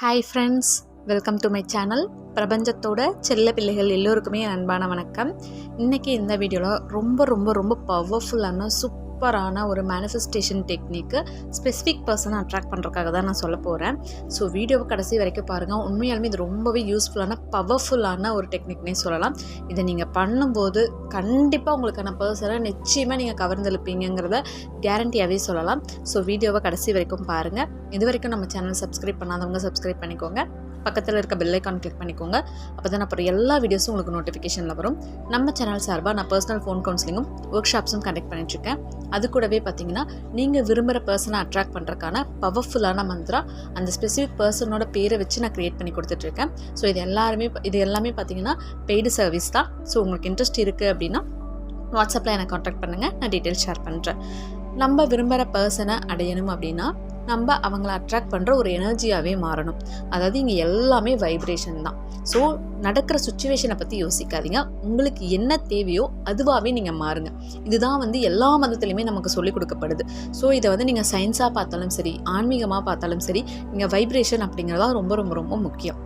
Hi friends welcome to my channel பிரபஞ்சத்தோட செல்ல பிள்ளைகள் எல்லோருக்குமே அன்பான வணக்கம். இன்றைக்கி இந்த வீடியோவில் ரொம்ப ரொம்ப ரொம்ப பவர்ஃபுல்லான சூப்பர் சூப்பரான ஒரு மேனிஃபெஸ்டேஷன் டெக்னிக்கு ஸ்பெசிஃபிக் பர்சனை அட்ராக்ட் பண்ணுறதுக்காக தான் நான் சொல்ல போகிறேன் ஸோ வீடியோவை கடைசி வரைக்கும் பாருங்கள் உண்மையாலுமே இது ரொம்பவே யூஸ்ஃபுல்லான பவர்ஃபுல்லான ஒரு டெக்னிக்னே சொல்லலாம். இதை நீங்கள் பண்ணும்போது கண்டிப்பாக உங்களுக்கான பர்சனை நிச்சயமாக நீங்கள் கவர்ந்தெழுப்பீங்கிறத கேரண்டியாகவே சொல்லலாம். ஸோ வீடியோவை கடைசி வரைக்கும் பாருங்கள் இது வரைக்கும் நம்ம சேனல் சப்ஸ்கிரைப் பண்ணாதவங்க சப்ஸ்கிரைப் பண்ணிக்கோங்க. பக்கத்தில் இருக்க பெல்லைக்கான் கிளிக் பண்ணிக்கோங்க. அப்போ தான் அப்புறம் எல்லா வீடியோஸும் உங்களுக்கு நோட்டிஃபிகேஷனில் வரும். நம்ம சேனல் சார்பாக நான் பர்சனல் ஃபோன் கவுன்சிலிங்கும் ஒர்க் ஷாப்ஸும் கண்டக்ட் பண்ணிட்டுருக்கேன் அது கூடவே பார்த்தீங்கன்னா நீங்கள் விரும்புகிற பர்சனை அட்ராக்ட் பண்ணுறக்கான பவர்ஃபுல்லான மந்த்ரா அந்த ஸ்பெசிஃபிக் பர்சனோட பேரை வச்சு நான் க்ரியேட் பண்ணி கொடுத்துட்ருக்கேன் ஸோ இது எல்லாருமே இது எல்லாமே பார்த்தீங்கன்னா பெய்டு சர்வீஸ் தான். ஸோ உங்களுக்கு இன்ட்ரெஸ்ட் இருக்குது அப்படின்னா வாட்ஸ்அப்பில் எனக்கு காண்டாக்ட் பண்ணுங்கள் நான் டீட்டெயில்ஸ் ஷேர் பண்ணுறேன் நம்ம விரும்புகிற பர்சனை அடையணும் அப்படின்னா நம்ம அவங்கள அட்ராக்ட் பண்ணுற ஒரு எனர்ஜியாகவே மாறணும். அதாவது இங்கே எல்லாமே வைப்ரேஷன் தான். ஸோ நடக்கிற சுச்சுவேஷனை பற்றி யோசிக்காதீங்க. உங்களுக்கு என்ன தேவையோ அதுவாகவே நீங்கள் மாறுங்க. இதுதான் வந்து எல்லா மதத்துலையுமே நமக்கு சொல்லிக் கொடுக்கப்படுது. ஸோ இதை வந்து நீங்கள் சயின்ஸாக பார்த்தாலும் சரி ஆன்மீகமாக பார்த்தாலும் சரி நீங்கள் வைப்ரேஷன் அப்படிங்கிறதா ரொம்ப ரொம்ப ரொம்ப முக்கியம்.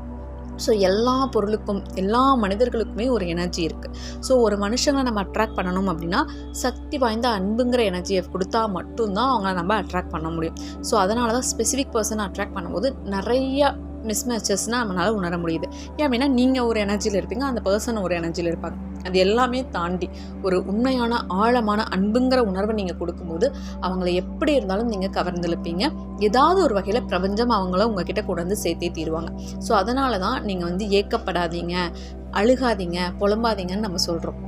ஸோ எல்லா பொருளுக்கும் எல்லா மனிதர்களுக்குமே ஒரு எனர்ஜி இருக்குது ஸோ ஒரு மனுஷங்களை நம்ம அட்ராக்ட் பண்ணணும் அப்படின்னா சக்தி வாய்ந்த அன்புங்கிற எனர்ஜியை கொடுத்தா மட்டும்தான் அவங்கள நம்ம அட்ராக்ட் பண்ண முடியும். ஸோ அதனால தான் ஸ்பெசிஃபிக் பர்சனை அட்ராக்ட் பண்ணும்போது நிறைய மிஸ்மேச்சஸ்னால் நம்மளால் உணர முடியுது. ஏன் அப்படின்னா நீங்கள் ஒரு எனர்ஜியில் இருப்பீங்க அந்த பர்சன் ஒரு எனர்ஜியில் இருப்பாங்க. அது எல்லாமே தாண்டி ஒரு உண்மையான ஆழமான அன்புங்கிற உணர்வை நீங்கள் கொடுக்கும்போது அவங்கள எப்படி இருந்தாலும் நீங்கள் கவர்ந்துழுப்பீங்க. ஏதாவது ஒரு வகையில் பிரபஞ்சம் அவங்கள உங்ககிட்ட கொண்டு வந்து சேர்த்தே தீருவாங்க. ஸோ அதனால தான் நீங்கள் வந்து ஏக்கப்படாதீங்க அழுகாதீங்க புலம்பாதீங்கன்னு நம்ம சொல்கிறோம்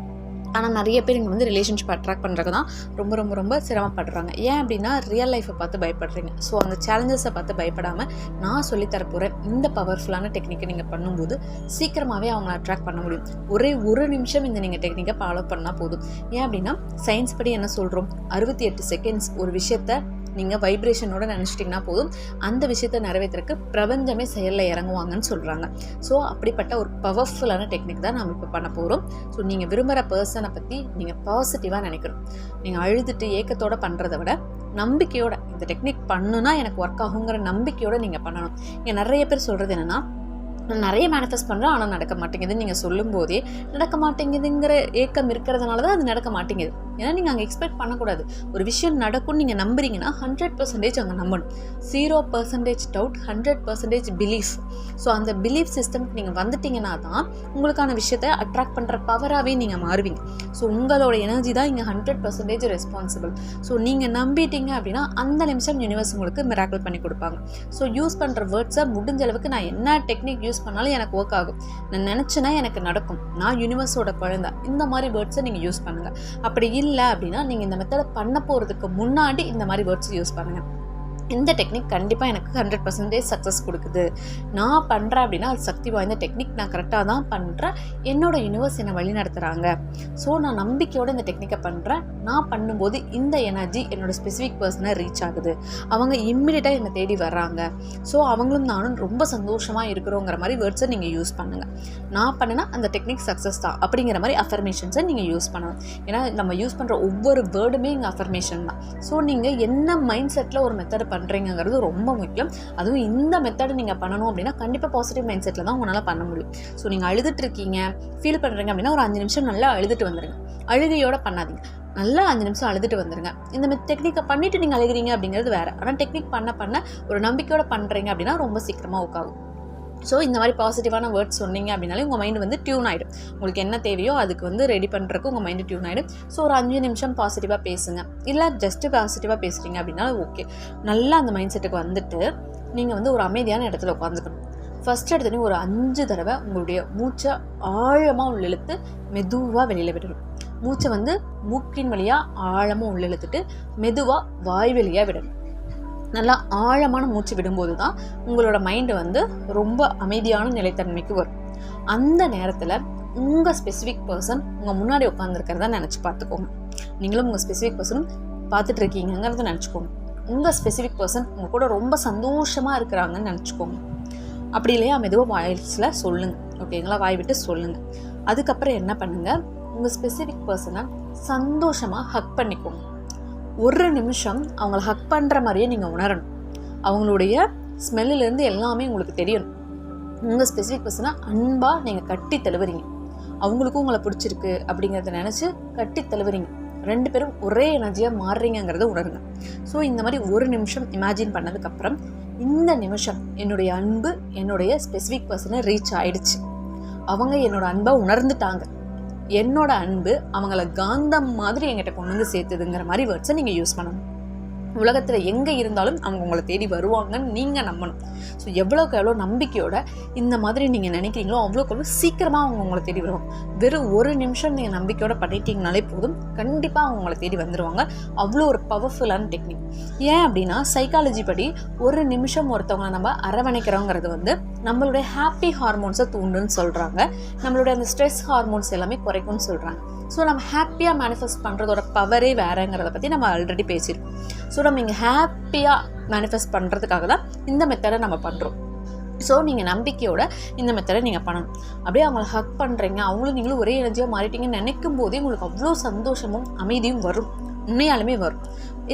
ஆனால் நிறைய பேர் இங்கே வந்து ரிலேஷன்ஷிப் அட்ராக்ட் பண்ணுறது தான் ரொம்ப ரொம்ப ரொம்ப சிரமப்படுறாங்க. ஏன் அப்படின்னா ரியல் லைஃப்பை பார்த்து பயப்படுறீங்க. ஸோ அந்த சேலஞ்சஸை பார்த்து பயப்படாமல் நான் சொல்லித்தர இந்த பவர்ஃபுல்லான டெக்னிக்கை நீங்கள் பண்ணும்போது சீக்கிரமாகவே அவங்கள அட்ராக்ட் பண்ண முடியும். ஒரே ஒரு நிமிஷம் இந்த நீங்கள் டெக்னிக்கை ஃபாலோ பண்ணால் போதும். ஏன் அப்படின்னா சயின்ஸ் படி என்ன சொல்கிறோம் அறுபத்தி எட்டு செகண்ட்ஸ் ஒரு விஷயத்தை நீங்கள் வைப்ரேஷனோட நினச்சிட்டிங்கன்னா போதும். அந்த விஷயத்தை நிறைவேற்றுறதுக்கு பிரபஞ்சமே செயலில் இறங்குவாங்கன்னு சொல்கிறாங்க ஸோ அப்படிப்பட்ட ஒரு பவர்ஃபுல்லான டெக்னிக் தான் நம்ம இப்போ பண்ண போகிறோம் ஸோ நீங்கள் விரும்புகிற பர்சன் பற்றி நீங்கள் பாசிட்டிவாக நினைக்கணும். நீங்கள் அழுதுட்டு ஏக்கத்தோடு பண்ணுறதை விட நம்பிக்கையோட இந்த டெக்னிக் பண்ணுனா எனக்கு ஒர்க் ஆகுங்கிற நம்பிக்கையோட நீங்கள் பண்ணணும். இங்கே நிறைய பேர் சொல்கிறது என்னென்னா நான் நிறைய மேனிஃபெஸ்ட் பண்ணுறேன் ஆனால் நடக்க மாட்டேங்குதுன்னு நீங்கள் சொல்லும்போதே நடக்க மாட்டேங்குதுங்கிற ஏக்கம் இருக்கிறதுனால தான் அது நடக்க மாட்டேங்குது. ஏன்னா நீங்கள் அங்கே எக்ஸ்பெக்ட் பண்ணக்கூடாது. ஒரு விஷயம் நடக்கும்னு நீங்கள் நம்புறீங்கன்னா ஹண்ட்ரட் பர்சன்டேஜ் அங்கே நம்பணும். Zero percentage doubt hundred percentage belief so அந்த பிலீஃப் சிஸ்டம்க்கு நீங்கள் வந்துட்டீங்கன்னா தான் உங்களுக்கான விஷயத்தை அட்ராக்ட் பண்ணுற பவராகவே நீங்கள் மாறுவீங்க. ஸோ உங்களோட எனர்ஜி தான் இங்கே ஹண்ட்ரட் பர்சன்டேஜ் ரெஸ்பான்சிபிள் ஸோ நீங்கள் நம்பிட்டீங்க அப்படின்னா அந்த நிமிஷம் யூனிவர்ஸ் உங்களுக்கு மிராக்கிள் பண்ணி கொடுப்பாங்க. ஸோ யூஸ் பண்ணுற வேர்ட்ஸை முடிஞ்ச அளவுக்கு நான் என்ன டெக்னிக் யூஸ் பண்ணாலும் எனக்கு ஒர்க் ஆகும். நான் நினச்சேன்னா எனக்கு நடக்கும். நான் யூனிவர்ஸோட குழந்தை. இந்த மாதிரி வேர்ட்ஸை நீங்கள் யூஸ் பண்ணுங்கள் அப்படி இல்லை அப்படின்னா நீங்கள் இந்த மெத்தடை பண்ண போகிறதுக்கு முன்னாடி இந்த மாதிரி வேர்ட்ஸ் யூஸ் பண்ணுங்கள் இந்த டெக்னிக் கண்டிப்பாக எனக்கு ஹண்ட்ரட் பர்சன்டேஜ் சக்ஸஸ் கொடுக்குது. நான் பண்ணுறேன் அப்படின்னா அது சக்தி வாய்ந்த டெக்னிக் நான் கரெக்டாக தான் பண்ணுறேன் என்னோடய யூனிவர்ஸ் என்னை வழி நடத்துகிறாங்க ஸோ நான் நம்பிக்கையோடு இந்த டெக்னிக்கை பண்ணுறேன் நான் பண்ணும்போது இந்த எனர்ஜி என்னோடய ஸ்பெசிஃபிக் பர்சனை ரீச் ஆகுது. அவங்க இம்மிடியட்டாக என்னை தேடி வர்றாங்க. ஸோ அவங்களும் நானும் ரொம்ப சந்தோஷமாக இருக்கிறோங்கிற மாதிரி வேர்ட்ஸை நீங்கள் யூஸ் பண்ணுங்கள் நான் பண்ணினா அந்த டெக்னிக் சக்ஸஸ் தான் அப்படிங்கிற மாதிரி அஃபர்மேஷன்ஸை நீங்கள் யூஸ் பண்ணணும். ஏன்னா நம்ம யூஸ் பண்ணுற ஒவ்வொரு வேர்டுமே இங்கே அஃபர்மேஷன் தான். ஸோ நீங்கள் என்ன மைண்ட் செட்டில் ஒரு மெத்தடை பண்ணுறீங்கிறது ரொம்ப முக்கியம். அதுவும் இந்த மெத்தடை நீங்கள் பண்ணணும் அப்படின்னா கண்டிப்பாக பாசிட்டிவ் மைண்ட் செட்டில் தான் உங்களால் பண்ண முடியும். ஸோ நீங்கள் அழுதுட்டு இருக்கீங்க ஃபீல் பண்ணுறீங்க அப்படின்னா ஒரு அஞ்சு நிமிஷம் நல்லா அழுதுட்டு வந்துடுங்க அழுகையோடு பண்ணாதீங்க. நல்லா அஞ்சு நிமிஷம் அழுதுட்டு வந்துருங்க. இந்த டெக்னிக்கை பண்ணிவிட்டு நீங்கள் அழுகிறீங்க அப்படிங்கிறது வேறு. ஆனால் டெக்னிக் பண்ண பண்ண ஒரு நம்பிக்கையோடு பண்ணுறீங்க அப்படின்னா ரொம்ப சீக்கிரமாக உட்காகும் ஸோ இந்த மாதிரி பாசிட்டிவான வேர்ட்ஸ் சொன்னீங்க அப்படின்னாலே உங்கள் மைண்டு வந்து டியூன் ஆகிடும் உங்களுக்கு என்ன தேவையோ அதுக்கு வந்து ரெடி பண்ணுறதுக்கு உங்கள் மைண்டு டியூன் ஆகிடும் ஸோ ஒரு அஞ்சு நிமிஷம் பாசிட்டிவாக பேசுங்க. இல்லை ஜஸ்ட்டு பாசிட்டிவாக பேசுகிறீங்க அப்படின்னா ஓகே நல்லா அந்த மைண்ட் செட்டுக்கு வந்துட்டு நீங்கள் வந்து ஒரு அமைதியான இடத்துல உட்காந்துக்கணும் ஃபஸ்ட் எடுத்தோடனே ஒரு அஞ்சு தடவை உங்களுடைய மூச்சை ஆழமாக உள்ள இழுத்து மெதுவாக வெளியில் விடணும். மூச்சை வந்து மூக்கின் வழியாக ஆழமாக உள்ள இழுத்துட்டு மெதுவாக வாய் வழியாக விடணும். நல்லா ஆழமான மூச்சு விடும்போது தான் உங்களோட மைண்டு வந்து ரொம்ப அமைதியான நிலைத்தன்மைக்கு வரும். அந்த நேரத்தில் உங்கள் ஸ்பெசிஃபிக் பர்சன் உங்கள் முன்னாடி உட்காந்துருக்கிறத நினச்சி பார்த்துக்கோங்க. நீங்களும் உங்கள் ஸ்பெசிஃபிக் பர்சன் பார்த்துட்டு இருக்கீங்கிறத நினச்சிக்கோங்க. உங்கள் ஸ்பெசிஃபிக் பர்சன் உங்கள் கூட ரொம்ப சந்தோஷமாக இருக்கிறாங்கன்னு நினச்சிக்கோங்க. அப்படி இல்லையா மெதுவாக வாய்ஸில் சொல்லுங்கள் ஓகேங்களா வாய் விட்டு சொல்லுங்கள் அதுக்கப்புறம் என்ன பண்ணுங்கள் உங்கள் ஸ்பெசிஃபிக் பர்சனை சந்தோஷமாக ஹக் பண்ணிக்கோங்க. ஒரு நிமிஷம் அவங்கள ஹக் பண்ணுற மாதிரியே நீங்கள் உணரணும். அவங்களுடைய ஸ்மெல்லுலேருந்து எல்லாமே உங்களுக்கு தெரியணும். உங்கள் ஸ்பெசிஃபிக் பர்சனாக அன்பாக நீங்கள் கட்டி தழுவுறீங்க. அவங்களுக்கும் உங்களை பிடிச்சிருக்கு அப்படிங்கிறத நினச்சி கட்டி தழுவுறீங்க. ரெண்டு பேரும் ஒரே எனர்ஜியாக மாறுறீங்கிறத உணருங்க. ஸோ இந்த மாதிரி ஒரு நிமிஷம் இமேஜின் பண்ணதுக்கப்புறம் இந்த நிமிஷம் என்னுடைய அன்பு என்னுடைய ஸ்பெசிஃபிக் பர்சனை ரீச் ஆயிடுச்சு. அவங்க என்னோட அன்பை உணர்ந்துட்டாங்க. என்னோட அன்பு அவங்கள காந்தம் மாதிரி என்கிட்ட கொண்டு வந்து சேர்த்துதுங்கிற மாதிரி வேர்ட்ஸை நீங்கள் யூஸ் பண்ணணும். உலகத்தில் எங்கே இருந்தாலும் அவங்க உங்களை தேடி வருவாங்கன்னு நீங்கள் நம்பணும். ஸோ எவ்வளோக்கு எவ்வளோ நம்பிக்கையோட இந்த மாதிரி நீங்கள் நினைக்கிறீங்களோ அவ்வளோக்கு அவ்வளோ சீக்கிரமாக அவங்க உங்களை தேடி வருவாங்க. வெறும் ஒரு நிமிஷம் நீங்கள் நம்பிக்கையோட பண்ணிட்டீங்கனாலே போதும். கண்டிப்பாக அவங்க உங்களை தேடி வந்துடுவாங்க அவ்வளோ ஒரு பவர்ஃபுல்லான டெக்னிக் ஏன் அப்படின்னா சைக்காலஜி படி ஒரு நிமிஷம் ஒருத்தவங்களை நம்ம அரவணைக்கிறோங்கிறது வந்து நம்மளுடைய ஹாப்பி ஹார்மோன்ஸை தூண்டுன்னு சொல்கிறாங்க நம்மளுடைய அந்த ஸ்ட்ரெஸ் ஹார்மோன்ஸ் எல்லாமே குறைக்கும்னு சொல்கிறாங்க ஸோ நம்ம ஹாப்பியாக மேனிஃபெஸ்ட் பண்ணுறதோட பவரே வேறுங்கிறத பற்றி நம்ம ஆல்ரெடி பேசியிருக்கோம். ஸோ நம்ம இங்கே ஹாப்பியாக மேனிஃபெஸ்ட் பண்ணுறதுக்காக தான் இந்த மெத்தடை நம்ம பண்ணுறோம் ஸோ நீங்கள் நம்பிக்கையோட இந்த மெத்தடை நீங்கள் பண்ணணும். அப்படியே அவங்கள ஹக் பண்ணுறீங்க அவங்களும் நீங்களும் ஒரே எனர்ஜியாக மாறிட்டீங்கன்னு நினைக்கும் போதே உங்களுக்கு அவ்வளோ சந்தோஷமும் அமைதியும் வரும். உண்மையாலுமே வரும்.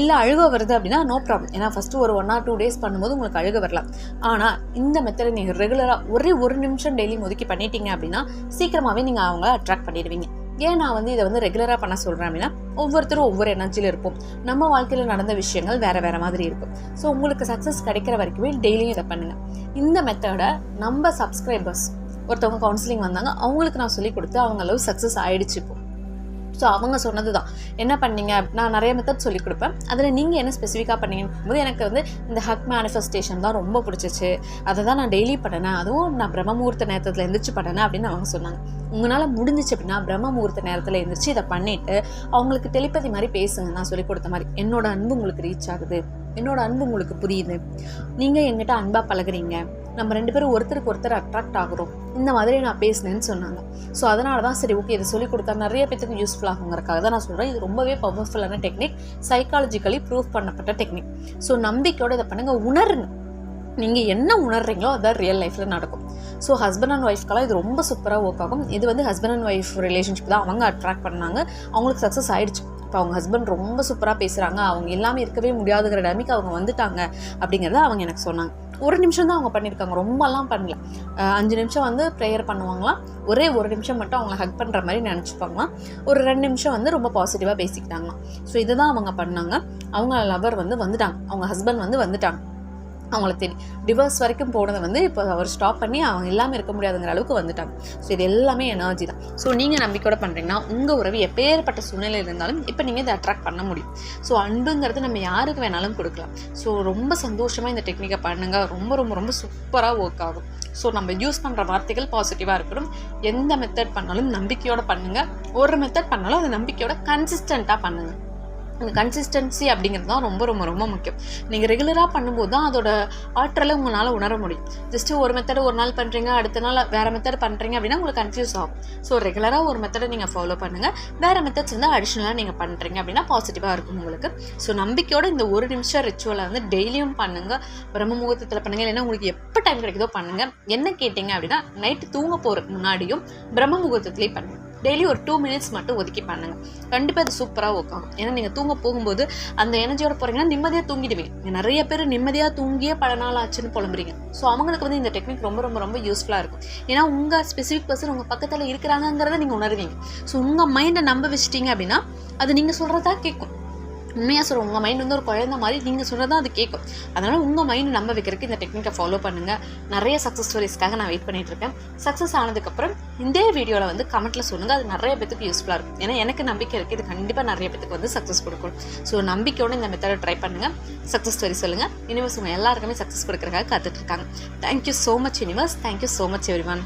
இல்லை அழுக வருது அப்படின்னா நோ ப்ராப்ளம் ஏன்னா ஃபஸ்ட்டு ஒரு ஒன் ஆர் டூ டேஸ் பண்ணும்போது உங்களுக்கு அழுக வரலாம். ஆனால் இந்த மெத்தடை நீங்கள் ரெகுலராக ஒரே ஒரு நிமிஷம் டெய்லியும் ஒதுக்கி பண்ணிட்டீங்க அப்படின்னா சீக்கிரமாகவே நீங்கள் அவங்கள அட்ராக்ட் பண்ணிடுவீங்க. ஏன் நான் வந்து இதை வந்து ரெகுலராக பண்ண சொல்கிறேன் அப்படின்னா ஒவ்வொருத்தரும் ஒவ்வொரு எனர்ஜியில் இருப்போம். நம்ம வாழ்க்கையில் நடந்த விஷயங்கள் வேறு வேறு மாதிரி இருக்கும். ஸோ உங்களுக்கு சக்ஸஸ் கிடைக்கிற வரைக்குமே டெய்லியும் இதை பண்ணுங்கள் இந்த மெத்தடை நம்ம சப்ஸ்கிரைபர்ஸ் ஒருத்தவங்க கவுன்சிலிங் வந்தாங்க அவங்களுக்கு நான் சொல்லி கொடுத்து அவங்க அளவு சக்ஸஸ் ஆகிடுச்சு இப்போ. ஸோ அவங்க சொன்னது தான் என்ன பண்ணீங்க? நான் நிறைய மெத்தட் சொல்லி கொடுப்பேன். அதில் நீங்கள் என்ன ஸ்பெசிஃபிக்காக பண்ணீங்கன்னு போது எனக்கு வந்து இந்த ஹக் மேனிஃபெஸ்டேஷன் தான் ரொம்ப பிடிச்சிச்சு. அதை தான் நான் டெய்லி பண்ணினேன் அதுவும் நான் பிரம்மமூர்த்த நேரத்தில் எந்திரிச்சு பண்ணினேன் அப்படின்னு அவங்க சொன்னாங்க. உங்களால் முடிஞ்சிச்சு அப்படின்னா பிரம்மமூர்த்த நேரத்தில் எழுந்திரிச்சு இதை பண்ணிவிட்டு அவங்களுக்கு டெலிபதி மாதிரி பேசுங்க. நான் சொல்லி கொடுத்த மாதிரி. என்னோட அன்பு உங்களுக்கு ரீச் ஆகுது. என்னோட அன்பு உங்களுக்கு புரியுது. நீங்கள் எங்கிட்ட அன்பாக பழகுறீங்க. நம்ம ரெண்டு பேரும் ஒருத்தருக்கு ஒருத்தர் அட்ராக்ட் ஆகுறோம். இந்த மாதிரி நான் பேசினேன்னு சொன்னாங்க. ஸோ அதனால தான் சரி ஓகே இதை சொல்லி கொடுத்தா நிறைய பேத்துக்கு யூஸ்ஃபுல் ஆகுங்கிறக்காக தான் நான் சொல்கிறேன் இது ரொம்பவே பவர்ஃபுல்லான டெக்னிக் சைக்காலஜிக்கலி ப்ரூவ் பண்ணப்பட்ட டெக்னிக் ஸோ நம்பிக்கையோடு இதை பண்ணுங்கள் உணருங்க. நீங்கள் என்ன உணர்றீங்களோ அதான் ரியல் லைஃப்பில் நடக்கும். ஸோ ஹஸ்பண்ட் அண்ட் ஒய்ஃப்க்கெல்லாம் இது ரொம்ப சூப்பராக ஒர்க் ஆகும். இது வந்து ஹஸ்பண்ட் அண்ட் ஒய்ஃப் ரிலேஷன்ஷிப் தான் அவங்க அட்ராக்ட் பண்ணாங்க. அவங்களுக்கு சக்ஸஸ் ஆகிடுச்சு இப்போ அவங்க ஹஸ்பண்ட் ரொம்ப சூப்பராக பேசுகிறாங்க அவங்க எல்லாமே இருக்கவே முடியாதுங்கிற டமிக்கு அவங்க வந்துட்டாங்க அப்படிங்கிறத அவங்க எனக்கு சொன்னாங்க. ஒரு நிமிஷம் தான் அவங்க பண்ணியிருக்காங்க ரொம்பலாம் பண்ணல. அஞ்சு நிமிஷம் வந்து ப்ரேயர் பண்ணுவாங்களாம். ஒரே ஒரு நிமிஷம் மட்டும் அவங்கள ஹக் பண்ணுற மாதிரி நினச்சிப்பாங்களாம். ஒரு ரெண்டு நிமிஷம் வந்து ரொம்ப பாசிட்டிவாக பேசிக்கிட்டாங்களாம். ஸோ இதுதான் அவங்க பண்ணாங்க. அவங்க லவர் வந்து வந்துட்டாங்க. அவங்க ஹஸ்பண்ட் வந்து வந்துட்டாங்க. அவங்கள தெரியும் டிவோர்ஸ் வரைக்கும் போனதை வந்து இப்போ அவர் ஸ்டாப் பண்ணி அவங்க இல்லாமல் இருக்க முடியாதுங்கிற அளவுக்கு வந்துட்டாங்க. ஸோ இது எல்லாமே எனர்ஜி தான். ஸோ நீங்கள் நம்பிக்கையோட பண்ணுறீங்கன்னா உங்கள் உறவு எப்பேற்பட்ட சூழ்நிலையில் இருந்தாலும் இப்போ நீங்கள் இதை அட்ராக்ட் பண்ண முடியும். ஸோ அன்புங்கிறது நம்ம யாருக்கு வேணாலும் கொடுக்கலாம். ஸோ ரொம்ப சந்தோஷமாக இந்த டெக்னிக்கை பண்ணுங்கள் ரொம்ப ரொம்ப ரொம்ப சூப்பராக ஒர்க் ஆகும். ஸோ நம்ம யூஸ் பண்ணுற வார்த்தைகள் பாசிட்டிவாக இருக்கணும். எந்த மெத்தட் பண்ணாலும் நம்பிக்கையோட பண்ணுங்கள் ஒரு மெத்தட் பண்ணாலும் அது நம்பிக்கையோட கன்சிஸ்டண்ட்டாக பண்ணுங்கள் அந்த கன்சிஸ்டன்சி அப்படிங்கிறது தான் ரொம்ப ரொம்ப ரொம்ப முக்கியம். நீங்கள் ரெகுலராக பண்ணும்போது தான் அதோட ஆற்றலை உங்களால் உணர முடியும். ஜஸ்ட்டு ஒரு மெத்தடை ஒரு நாள் பண்ணுறீங்க அடுத்த நாள் வேறு மெத்தட் பண்ணுறீங்க அப்படின்னா உங்களுக்கு கன்ஃபியூஸ் ஆகும். ஸோ ரெகுலராக ஒரு மெத்தடை நீங்கள் ஃபாலோ பண்ணுங்கள் வேறு மெத்தட்ஸ் வந்து அடிஷ்னலாக நீங்கள் பண்ணுறீங்க அப்படின்னா பாசிட்டிவாக இருக்கும் உங்களுக்கு. ஸோ நம்பிக்கையோட இந்த ஒரு நிமிஷம் ரிச்சுவலை வந்து டெய்லியும் பண்ணுங்கள் பிரம்ம முகூர்த்தத்தில் பண்ணுங்கள் இல்லைன்னா உங்களுக்கு எப்போ டைம் கிடைக்குதோ பண்ணுங்கள் என்ன கேட்டிங்க அப்படின்னா நைட்டு தூங்க போகிறதுக்கு முன்னாடியும் பிரம்ம முகூர்த்தத்துலேயே பண்ணுங்கள் டெய்லி ஒரு டூ மினிட்ஸ் மட்டும் ஒதுக்கி பண்ணுங்க. கண்டிப்பாக அது சூப்பராக ஒர்க் ஏன்னா நீங்கள் தூங்க போகும்போது அந்த எனர்ஜியோட போகிறீங்கன்னா நிம்மதியாக தூங்கிடுவீங்க. நிறைய பேர் நிம்மதியாக தூங்கியே பல நாள் ஆச்சுன்னு புலம்புறீங்க. ஸோ அவங்களுக்கு வந்து இந்த டெக்னிக் ரொம்ப ரொம்ப ரொம்ப யூஸ்ஃபுல்லாக இருக்கும். ஏன்னா உங்கள் ஸ்பெசிஃபிக் பர்சன் உங்கள் பக்கத்தில் இருக்கிறாங்கங்கிறத நீங்கள் உணர்வீங்க. ஸோ உங்கள் மைண்டை நம்ப வச்சிட்டீங்க அப்படின்னா அது நீங்கள் சொல்கிறதா கேட்கும். உண்மையாக சொல்கிறேன் உங்கள் மைண்ட் வந்து ஒரு குழந்த மாதிரி நீங்கள் சொல்கிறதா அது கேட்கும் அதனால் உங்கள் மைண்ட் நம்ப வைக்கிறதுக்கு இந்த டெக்னிக்கை ஃபாலோ பண்ணுங்கள் நிறைய சக்ஸஸ் ஸ்டோரிஸ்க்காக நான் வெயிட் பண்ணிகிட்டு இருக்கேன். சக்ஸஸ் ஆனதுக்கப்புறம் இந்த வீடியோவில் வந்து கமெண்ட்டில் சொல்லுங்கள் அது நிறைய பேத்துக்கு யூஸ்ஃபுல்லாக இருக்கும். ஏன்னா எனக்கு நம்பிக்கை இருக்குது இது கண்டிப்பாக நிறைய பேத்துக்கு வந்து சக்ஸஸ் கொடுக்கும். ஸோ நம்பிக்கையோட இந்த மெத்தடை ட்ரை பண்ணுங்கள் சக்ஸஸ் ஸ்டோரி சொல்லுங்கள் யூனிவர்ஸ் உங்கள் எல்லாருக்குமே சக்ஸஸ் கொடுக்குறதுக்காக காத்துட்ருக்காங்க thank you so much universe thank you so much everyone